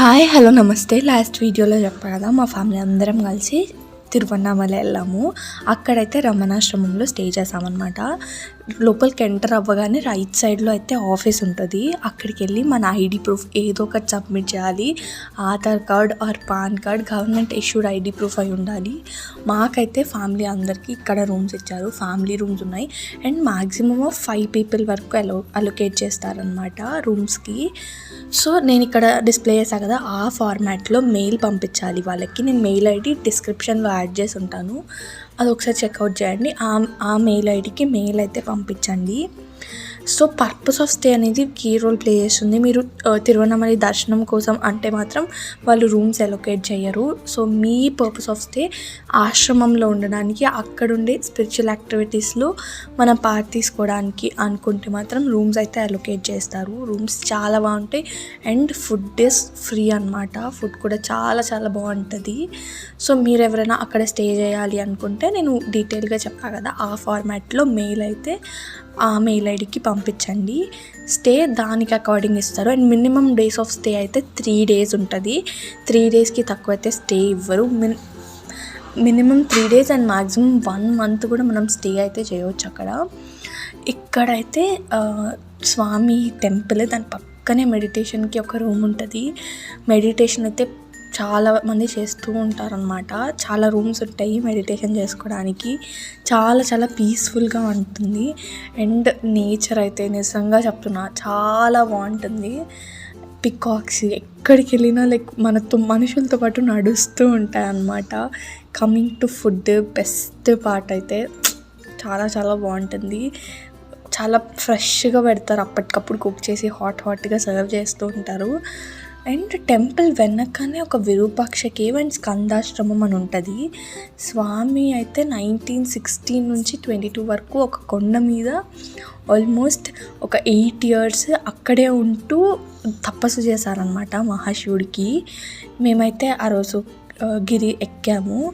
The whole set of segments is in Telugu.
హాయ్ హలో నమస్తే. లాస్ట్ వీడియోలో చెప్పా కదా మా ఫ్యామిలీ అందరం కలిసి తిరువన్నామల వెళ్ళాము. అక్కడైతే రమణాశ్రమంలో స్టే చేసామన్నమాట లోపలికి ఎంటర్ అవ్వగానే రైట్ సైడ్లో అయితే ఆఫీస్ ఉంటుంది. అక్కడికి వెళ్ళి మన ఐడి ప్రూఫ్ ఏదో ఒకటి సబ్మిట్ చేయాలి. Aadhaar card or PAN card government issued ID proof అయి ఉండాలి. మాకైతే ఫ్యామిలీ అందరికీ ఇక్కడ రూమ్స్ ఇచ్చారు. ఫ్యామిలీ రూమ్స్ ఉన్నాయి. And maximum of five people వరకు అలో అలొకేట్ చేస్తారనమాట రూమ్స్కి. సో నేను ఇక్కడ డిస్ప్లే చేశాను కదా ఆ ఫార్మాట్లో మెయిల్ పంపించాలి వాళ్ళకి. నేను మెయిల్ ఐడి డిస్క్రిప్షన్లో యాడ్ చేసి ఉంటాను అది ఒకసారి చెక్అవుట్ చేయండి. ఆ ఆ మెయిల్ ఐడికి మెయిల్ అయితే పంపించండి. సో పర్పస్ ఆఫ్ స్టే అనేది కీ రోల్ ప్లే చేస్తుంది. మీరు uh, ఆ, తిరువన్నమలై దర్శనం కోసం అంటే మాత్రం వాళ్ళు రూమ్స్ ఎలొకేట్ చేయరు. సో మీ పర్పస్ ఆఫ్ స్టే ఆశ్రమంలో ఉండడానికి అక్కడుండే స్పిరిచువల్ యాక్టివిటీస్లో మనం పార్ట్ తీసుకోవడానికి అనుకుంటే మాత్రం రూమ్స్ అయితే అలొకేట్ చేస్తారు. రూమ్స్ చాలా బాగుంటాయి. అండ్ ఫుడ్ ఇస్ ఫ్రీ అనమాట ఫుడ్ కూడా చాలా చాలా బాగుంటుంది. సో మీరు ఎవరైనా అక్కడ స్టే చేయాలి అనుకుంటే నేను డీటెయిల్గా చెప్పా కదా ఆ ఫార్మాట్లో మెయిల్ అయితే ఆ మెయిల్ ఐడికి పంపించండి. స్టే దానికి అకార్డింగ్ ఇస్తారు. And minimum days of stay అయితే త్రీ డేస్ ఉంటుంది. త్రీ డేస్కి తక్కువ అయితే స్టే ఇవ్వరు. Min minimum three days and maximum one month కూడా మనం స్టే అయితే చేయవచ్చు అక్కడ. ఇక్కడైతే స్వామి టెంపుల్ దాని పక్కనే మెడిటేషన్కి ఒక రూమ్ ఉంటుంది. మెడిటేషన్ అయితే చాలా మంది చేస్తూ ఉంటారనమాట చాలా రూమ్స్ ఉంటాయి మెడిటేషన్ చేసుకోవడానికి. చాలా చాలా పీస్ఫుల్గా ఉంటుంది. అండ్ నేచర్ అయితే నిజంగా చెప్తున్నా చాలా బాగుంటుంది. పికాక్స్ ఎక్కడికి వెళ్ళినా లైక్ మనతో మనుషులతో పాటు నడుస్తూ ఉంటాయి అన్నమాట coming to food best part అయితే చాలా చాలా బాగుంటుంది. చాలా ఫ్రెష్గా పెడతారు. అప్పటికప్పుడు కుక్ చేసి హాట్ హాట్గా సర్వ్ చేస్తూ ఉంటారు. అండ్ టెంపుల్ వెనకనే ఒక విరూపాక్ష కేవ్ అండ్ స్కందాశ్రమం అని ఉంటుంది. స్వామి అయితే నైన్టీన్ సిక్స్టీన్ నుంచి ట్వంటీ టూ వరకు ఒక కొండ మీద ఆల్మోస్ట్ ఒక ఎయిట్ ఇయర్స్ అక్కడే ఉంటూ తపస్సు చేశారనమాట మహాశివుడికి. మేమైతే ఆ రోజు గిరి ఎక్కాము.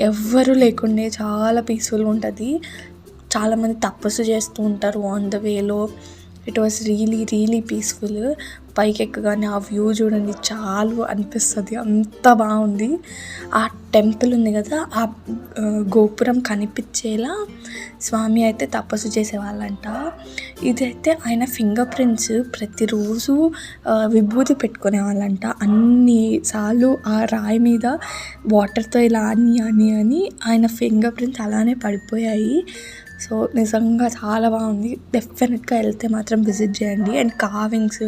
ఎవ్వరు లేకుండే చాలా పీస్ఫుల్గా ఉంటుంది. చాలామంది తపస్సు చేస్తూ ఉంటారు. ఆన్ ద వేలో it was really really peaceful పైకి ఎక్కగానే ఆ వ్యూ చూడండి చాలు అనిపిస్తుంది. అంత బాగుంది. ఆ టెంపుల్ ఉంది కదా ఆ గోపురం కనిపించేలా స్వామి అయితే తపస్సు చేసేవాళ్ళంట. ఇదైతే ఆయన ఫింగర్ ప్రింట్స్ ప్రతిరోజు విభూతి పెట్టుకునే వాళ్ళంట అన్ని సార్లు ఆ రాయి మీద వాటర్తో ఇలా అని అని అని ఆయన ఫింగర్ ప్రింట్స్ అలానే పడిపోయాయి. సో నిజంగా చాలా బాగుంది. డెఫినెట్గా వెళ్తే మాత్రం విజిట్ చేయండి. అండ్ కావింగ్స్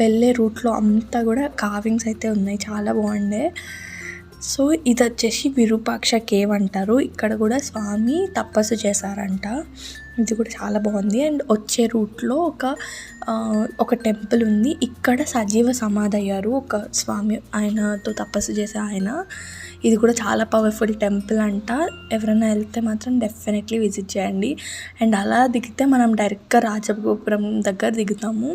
వెళ్ళే రూట్లో అంతా కూడా కావింగ్స్ అయితే ఉన్నాయి. చాలా బాగుండే. సో ఇది వచ్చేసి విరూపాక్ష కేవ్ అంటారు. ఇక్కడ కూడా స్వామి తపస్సు చేశారంట. ఇది కూడా చాలా బాగుంది. అండ్ వచ్చే రూట్లో ఒక ఒక టెంపుల్ ఉంది. ఇక్కడ సజీవ సమాధి అయ్యారు ఒక స్వామి ఆయనతో తపస్సు చేసే ఆయన. ఇది కూడా చాలా పవర్ఫుల్ టెంపుల్ అంట. ఎవరైనా వెళ్తే మాత్రం డెఫినెట్లీ విజిట్ చేయండి. అండ్ అలా దిగితే మనం డైరెక్ట్గా రాజగోపురం దగ్గర దిగుతాము.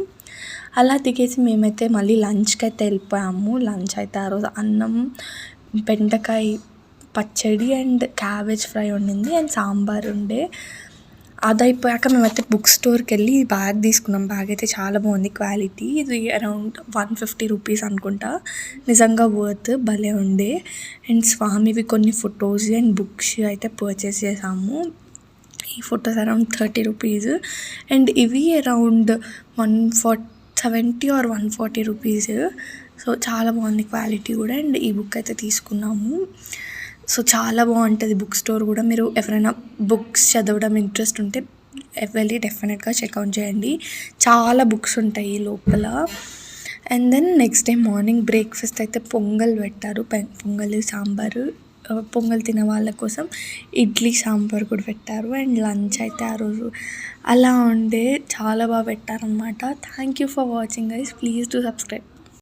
అలా దిగేసి మేమైతే మళ్ళీ లంచ్కి అయితే వెళ్ళిపోయాము. లంచ్ అయితే ఆ రోజు అన్నం బెండకాయ పచ్చడి అండ్ క్యాబేజ్ ఫ్రై ఉండింది అండ్ సాంబార్ ఉండే. అది అయిపోయాక మేమైతే బుక్ స్టోర్కి వెళ్ళి బ్యాగ్ తీసుకున్నాం. బ్యాగ్ అయితే చాలా బాగుంది క్వాలిటీ. ఇది అరౌండ్ వన్ ఫిఫ్టీ రూపీస్ అనుకుంటా. నిజంగా వర్త్ భలే ఉండే. అండ్ స్వామివి కొన్ని ఫొటోస్ అండ్ బుక్స్ అయితే పర్చేస్ చేసాము. ఈ photos around thirty rupees. And ఇవి around one for seventy or one forty rupees. So చాలా బాగుంది క్వాలిటీ కూడా. అండ్ ఈ బుక్ అయితే తీసుకున్నాము. సో చాలా బాగుంటుంది బుక్ స్టోర్ కూడా. మీరు ఎవరైనా బుక్స్ చదవడం ఇంట్రెస్ట్ ఉంటే వెళ్ళి డెఫినెట్గా చెక్అవుట్ చేయండి. చాలా బుక్స్ ఉంటాయి లోపల. And then next day morning breakfast అయితే పొంగల్ పెట్టారు. పొంగల్ సాంబారు పొంగల్ తినే వాళ్ళ కోసం ఇడ్లీ సాంబార్ కూడా పెట్టారు. అండ్ లంచ్ అయితే ఆ రోజు అలా ఉండే చాలా బాగా పెట్టారనమాట thank you for watching guys. Please to subscribe.